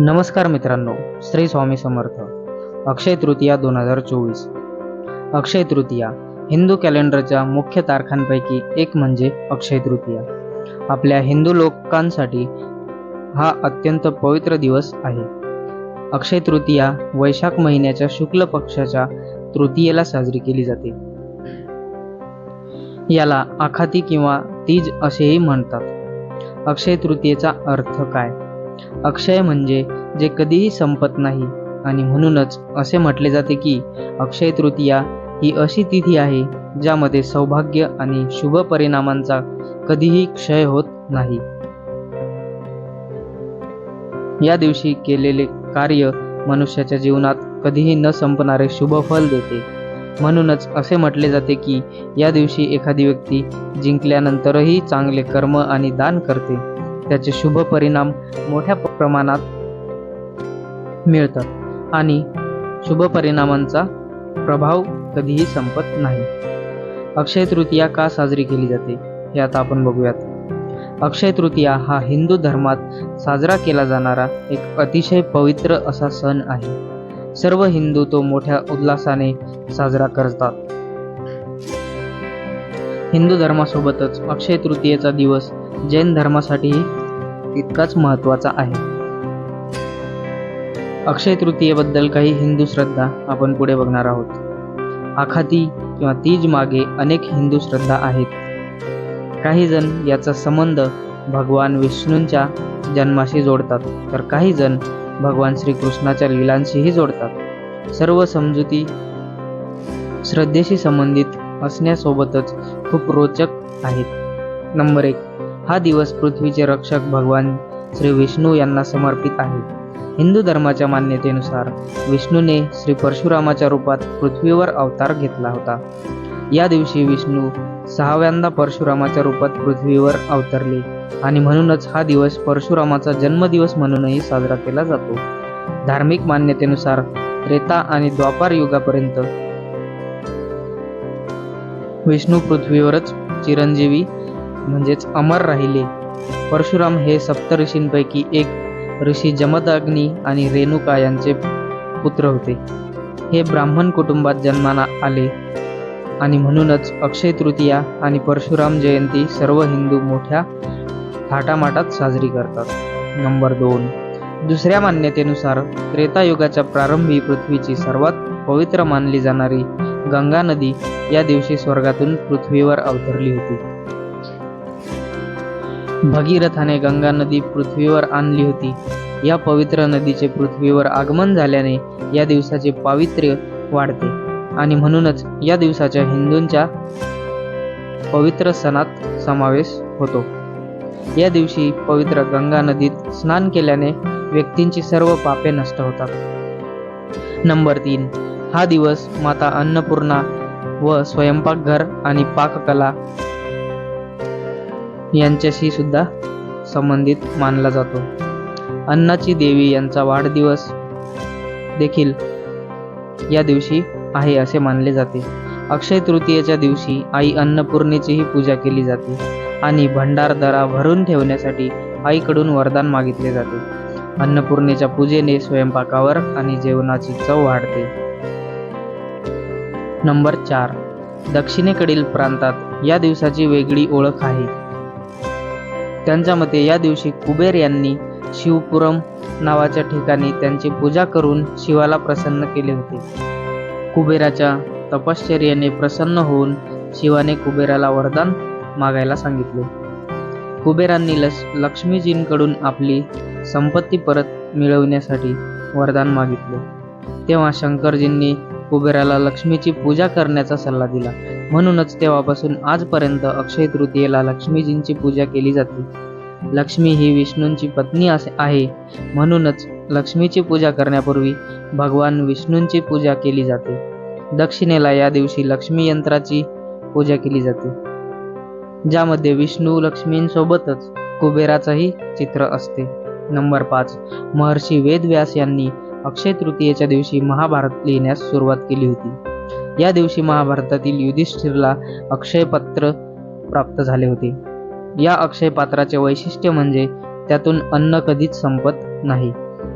नमस्कार मित्रांनो श्री स्वामी समर्थ. अक्षय तृतीया दोन हजार चोवीस. अक्षय तृतीया हिंदू कॅलेंडरच्या मुख्य तारखांपैकी एक म्हणजे अक्षय तृतीया. आपल्या हिंदू लोकांसाठी हा अत्यंत पवित्र दिवस आहे. अक्षय तृतीया वैशाख महिन्याच्या शुक्ल पक्षाच्या तृतीयेला साजरी केली जाते. याला आखाती किंवा तीज असेही म्हणतात. अक्षय तृतीयेचा अर्थ काय? अक्षय म्हणजे जे कधीही संपत नाही. आणि म्हणूनच असे म्हटले जाते की अक्षय तृतीया ही अशी तिथी आहे ज्यामध्ये सौभाग्य आणि शुभ परिणामांचा कधीही क्षय होत नाही. या दिवशी केलेले कार्य मनुष्याच्या जीवनात कधीही न संपणारे शुभ फल देते. म्हणूनच असे म्हटले जाते की या दिवशी एखादी व्यक्ती जिंकल्यानंतरही चांगले कर्म आणि दान करते. त्याचे शुभ परिणाम मोठ्या प्रमाणात मिळतात आणि शुभ परिणामांचा प्रभाव कधीही संपत नाही. अक्षय तृतीया का साजरी केली जाते हे आता आपण बघूयात. अक्षय तृतीया हा हिंदू धर्मात साजरा केला जाणारा एक अतिशय पवित्र असा सण आहे. सर्व हिंदू तो मोठ्या उल्हासाने साजरा करतात. हिंदू धर्मासोबतच अक्षय तृतीयेचा दिवस जैन धर्मासाठीही तितकाच महत्त्वाचा आहे. अक्षय तृतीयेबद्दल काही हिंदू श्रद्धा आपण पुढे बघणार आहोत. आखाती किंवा तीज मागे अनेक हिंदू श्रद्धा आहेत. काही जण याचा संबंध भगवान विष्णूंच्या जन्माशी जोडतात तर काही जण भगवान श्रीकृष्णाच्या लीलांशीही जोडतात. सर्व समजुती श्रद्धेशी संबंधित असण्यासोबतच खूप रोचक आहेत. नंबर एक. हा दिवस पृथ्वीचे रक्षक भगवान श्री विष्णू यांना समर्पित आहे. हिंदू धर्माच्या मान्यतेनुसार विष्णूने श्री परशुरामाच्या रूपात पृथ्वीवर अवतार घेतला होता. या दिवशी विष्णू सहाव्यांदा परशुरामाच्या रूपात पृथ्वीवर अवतरले आणि म्हणूनच हा दिवस परशुरामाचा जन्मदिवस म्हणूनही साजरा केला जातो. धार्मिक मान्यतेनुसार त्रेता आणि द्वापार युगापर्यंत विष्णू पृथ्वीवरच चिरंजीवी म्हणजेच अमर राहिले. परशुराम हे सप्तऋषींपैकी एक ऋषी जमदाग्नी आणि रेणुका यांचे पुत्र होते. हे ब्राह्मण कुटुंबात जन्माला आले आणि म्हणूनच अक्षय तृतीया आणि परशुराम जयंती सर्व हिंदू मोठ्या थाटामाटात साजरी करतात. नंबर दोन. दुसऱ्या मान्यतेनुसार त्रेतायुगाच्या प्रारंभी पृथ्वीची सर्वात पवित्र मानली जाणारी गंगा नदी या दिवशी स्वर्गातून पृथ्वीवर अवतरली होती. भगीरथाने गंगा नदी पृथ्वीवर आणली होती. या पवित्र नदीचे पृथ्वीवर आगमन झाल्याने या दिवसाचे पावित्र्य वाढते. आणि म्हणूनच या दिवसाच्या हिंदूंच्या पवित्र सणात समावेश होतो. या दिवशी पवित्र गंगा नदीत स्नान केल्याने व्यक्तींची सर्व पापे नष्ट होतात. नंबर तीन. हा दिवस माता अन्नपूर्णा व स्वयंपाकघर आणि पाककला यांच्याशी सुद्धा संबंधित मानला जातो. अन्नाची देवी यांचा वाढदिवस देखील या दिवशी आहे असे मानले जाते. अक्षय तृतीयेच्या दिवशी आई अन्नपूर्णेचीही पूजा केली जाते आणि भंडारदरा भरून ठेवण्यासाठी आईकडून वरदान मागितले जाते. अन्नपूर्णेच्या पूजेने स्वयंपाकावर आणि जेवणाची चव वाढते. नंबर चार. दक्षिणेकडील प्रांतात या दिवसाची वेगळी ओळख आहे. त्यांच्या मते या दिवशी कुबेर यांनी शिवपुरम नावाच्या ठिकाणी त्यांची पूजा करून शिवाला प्रसन्न केले होते. कुबेराच्या तपश्चर्याने प्रसन्न होऊन शिवाने कुबेराला वरदान मागायला सांगितले. कुबेरांनी लस लक्ष्मीजींकडून आपली संपत्ती परत मिळवण्यासाठी वरदान मागितले. तेव्हा शंकरजींनी कुबेराला लक्ष्मीची पूजा करण्याचा सल्ला दिला. म्हणूनच तेव्हापासून आजपर्यंत अक्षय तृतीयेला लक्ष्मीजींची पूजा केली जाते. लक्ष्मी ही विष्णूंची पत्नी असे आहे म्हणूनच लक्ष्मीची पूजा करण्यापूर्वी भगवान विष्णूंची पूजा केली जाते. दक्षिणेला या दिवशी लक्ष्मी यंत्राची पूजा केली जाते. ज्यामध्ये विष्णू लक्ष्मींसोबतच कुबेराचंही चित्र असते. नंबर पाच महर्षी वेदव्यास यांनी अक्षय तृतीयेच्या दिवशी महाभारत लिहिण्यास सुरुवात केली होती. या दिवशी महाभारतातील युधिष्ठिरला अक्षयपत्र प्राप्त झाले होते. या अक्षय पात्राचे वैशिष्ट्य म्हणजे त्यातून अन्न कधीच संपत नाही.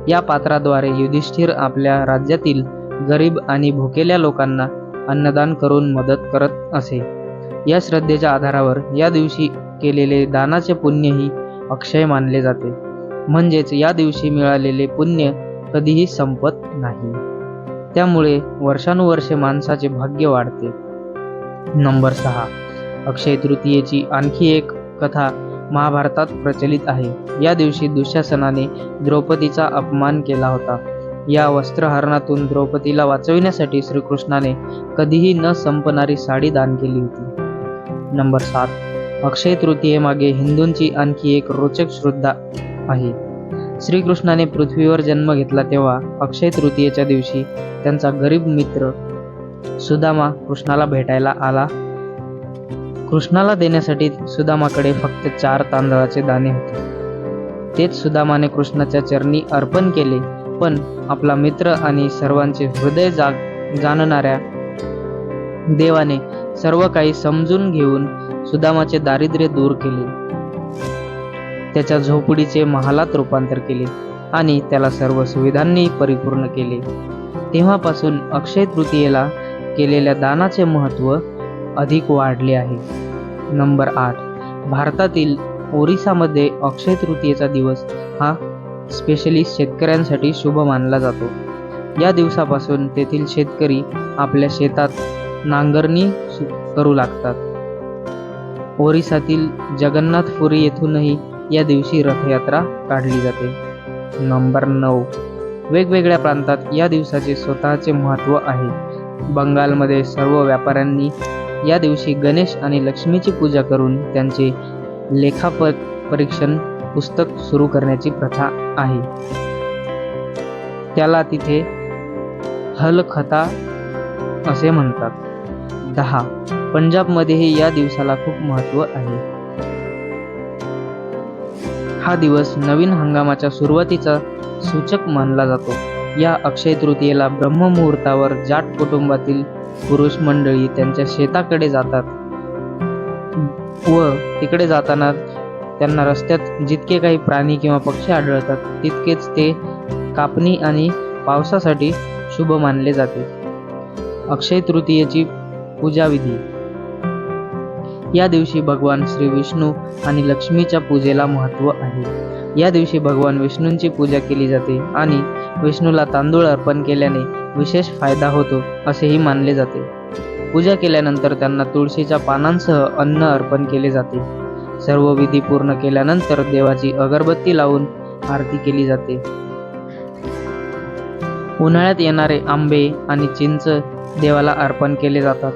या पात्राद्वारे युधिष्ठिर आपल्या राज्यातील गरीब आणि भुकेल्या लोकांना अन्नदान करून मदत करत असे. या श्रद्धेच्या आधारावर या दिवशी केलेले दानाचे पुण्यही अक्षय मानले जाते. म्हणजेच या दिवशी मिळालेले पुण्य कधीही संपत नाही. त्यामुळे वर्षानुवर्षे माणसाचे भाग्य वाढते. नंबर सहा. अक्षय तृतीयेची आणखी एक कथा महाभारतात प्रचलित आहे. या दिवशी दुःशासनाने द्रौपदीचा अपमान केला होता. या वस्त्रहरणातून द्रौपदीला वाचविण्यासाठी श्रीकृष्णाने कधीही न संपणारी साडी दान केली होती. नंबर सात. अक्षय तृतीयेमागे हिंदूंची आणखी एक रोचक श्रद्धा आहे. श्रीकृष्णाने पृथ्वीवर जन्म घेतला तेव्हा अक्षय तृतीयेच्या दिवशी त्यांचा गरीब मित्र सुदामा कृष्णाला भेटायला आला. कृष्णाला देण्यासाठी सुदामाकडे फक्त चार तांदळाचे दाणे होते. तेच सुदामाने कृष्णाच्या चरणी अर्पण केले पण आपला मित्र आणि सर्वांचे हृदय जाग जाणणाऱ्या देवाने सर्व काही समजून घेऊन सुदामाचे दारिद्र्य दूर केले. त्याच्या झोपडीचे महालात रूपांतर केले आणि त्याला सर्व सुविधांनी परिपूर्ण केले. तेव्हापासून अक्षय तृतीयेला केलेल्या दानाचे महत्त्व अधिक वाढले आहे. नंबर आठ. भारतातील ओरिसामध्ये अक्षय तृतीयेचा दिवस हा स्पेशली शेतकऱ्यांसाठी शुभ मानला जातो. या दिवसापासून तेथील शेतकरी आपल्या शेतात नांगरणी करू लागतात. ओरिसातील जगन्नाथपुरी येथूनही या दिवशी रथयात्रा काढली जाते. नंबर नऊ. वेगवेगळ्या प्रांतात या दिवसाचे स्वतःचे महत्त्व आहे. बंगालमध्ये सर्व व्यापाऱ्यांनी या दिवशी गणेश आणि लक्ष्मीची पूजा करून त्यांचे लेखाप परीक्षण पुस्तक सुरू करण्याची प्रथा आहे. त्याला तिथे हलखता असे म्हणतात. दहा. पंजाबमध्येही या दिवसाला खूप महत्त्व आहे. हा दिवस नवीन हंगामाच्या सुरुवातीचा सूचक मानला जातो. या अक्षय तृतीयेला ब्रह्ममुहूर्तावर जाट कुटुंबातील पुरुष मंडळी त्यांच्या शेताकडे जातात. व तिकडे जाताना त्यांना रस्त्यात जितके काही प्राणी किंवा पक्षी आढळतात तितकेच ते कापणी आणि पावसासाठी शुभ मानले जाते. अक्षय तृतीयेची पूजाविधी. या दिवशी भगवान श्री विष्णू आणि लक्ष्मीच्या पूजेला महत्त्व आहे. या दिवशी भगवान विष्णूंची पूजा केली जाते आणि विष्णूला तांदूळ अर्पण केल्याने विशेष फायदा होतो असेही मानले जाते. पूजा केल्यानंतर त्यांना तुळशीच्या पानांसह अन्न अर्पण केले जाते. सर्व विधी पूर्ण केल्यानंतर देवाची अगरबत्ती लावून आरती केली जाते. उन्हाळ्यात येणारे आंबे आणि चिंच देवाला अर्पण केले जातात.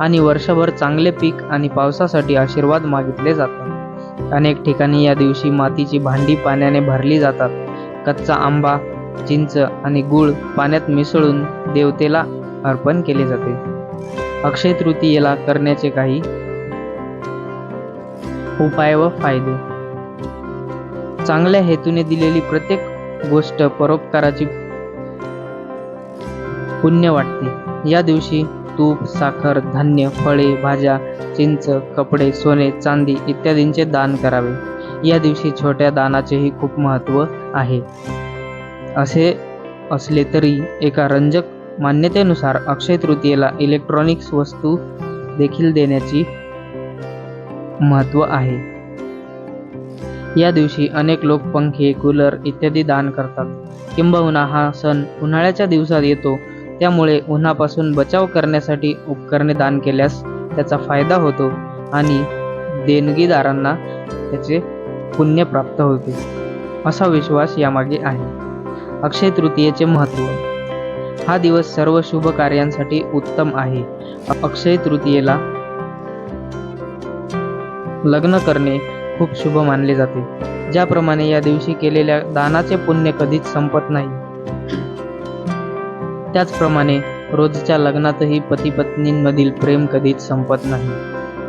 आणि वर्षभर चांगले पीक आणि पावसासाठी आशीर्वाद मागितले जातात. अनेक ठिकाणी या दिवशी मातीची भांडी पाण्याने भरली जातात. कच्चा आंबा चिंच आणि गूळ पाण्यात मिसळून देवतेला अर्पण केले जाते. अक्षय तृतीयेला करण्याचे काही उपाय व फायदे. चांगल्या हेतूने दिलेली प्रत्येक गोष्ट परोपकाराची पुण्य वाटते. या दिवशी तूप साखर धान्य फळे भाज्या चिंच कपडे सोने चांदी इत्यादींचे दान करावे. या दिवशी छोट्या दानाचेही खूप महत्त्व आहे. असे असले तरी एका रंजक मान्यतेनुसार अक्षय तृतीयेला इलेक्ट्रॉनिक्स वस्तू देखील देण्याची महत्त्व आहे. या दिवशी अनेक लोक पंखे कूलर इत्यादी दान करतात. किंबहुना हा सण उन्हाळ्याच्या दिवसात येतो त्यामुळे उन्हापासून बचाव करण्यासाठी उपकरणे दान केल्यास त्याचा फायदा होतो आणि देणगीदारांना त्याचे पुण्य प्राप्त होते. असा विश्वास यामागे आहे. अक्षय तृतीयेचे महत्त्व. हा दिवस सर्व शुभ कार्यांसाठी उत्तम आहे. अक्षय तृतीयेला लग्न करणे खूप शुभ मानले जाते. ज्याप्रमाणे या दिवशी केलेल्या दानाचे पुण्य कधीच संपत नाही. त्याचप्रमाणे रोजच्या लग्नातही पती पत्नींमधील प्रेम कधीच संपत नाही.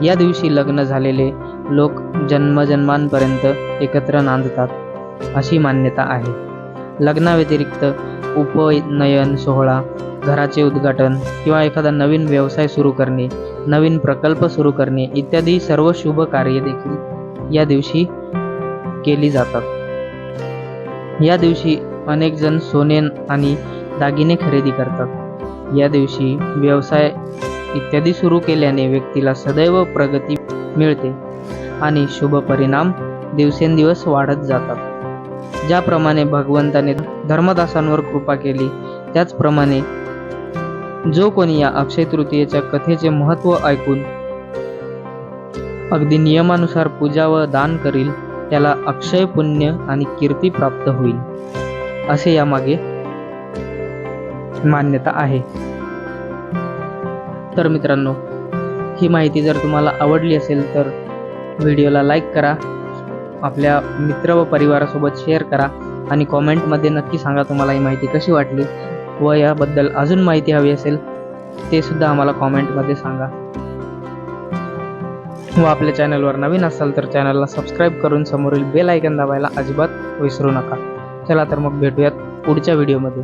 या दिवशी लग्न झालेले लोक जन्मजन्मांपर्यंत एकत्र नांदतात अशी मान्यता आहे. लग्नाव्यतिरिक्त उपनयन सोहळा घराचे उद्घाटन किंवा एखादा नवीन व्यवसाय सुरू करणे नवीन प्रकल्प सुरू करणे इत्यादी सर्व शुभ कार्य देखील या दिवशी केली जातात. या दिवशी अनेक जण सोने आणि दागिने खरेदी करतात. या दिवशी व्यवसाय इत्यादी सुरू केल्याने व्यक्तीला सदैव प्रगती मिळते आणि शुभ परिणाम दिवसेंदिवस वाढत जातात. ज्याप्रमाणे भगवंताने धर्मदासांवर कृपा केली त्याचप्रमाणे जो कोणी या अक्षय तृतीयेच्या कथेचे महत्त्व ऐकून अगदी नियमानुसार पूजा व दान करील त्याला अक्षय पुण्य आणि कीर्ती प्राप्त होईल. असे यामागे मान्यता आहे. तर मित्रांनो ही माहिती जर तुम्हाला आवडली असेल तर व्हिडिओला लाईक करा आपल्या मित्र व परिवारासोबत शेअर करा आणि कॉमेंटमध्ये नक्की सांगा तुम्हाला ही माहिती कशी वाटली व याबद्दल अजून माहिती हवी असेल ते सुद्धा आम्हाला कॉमेंटमध्ये सांगा. व आपल्या चॅनलवर नवीन असाल तर चॅनलला सबस्क्राईब करून समोरील बेल आयकन दाबायला अजिबात विसरू नका. चला तर मग भेटूयात पुढच्या व्हिडिओमध्ये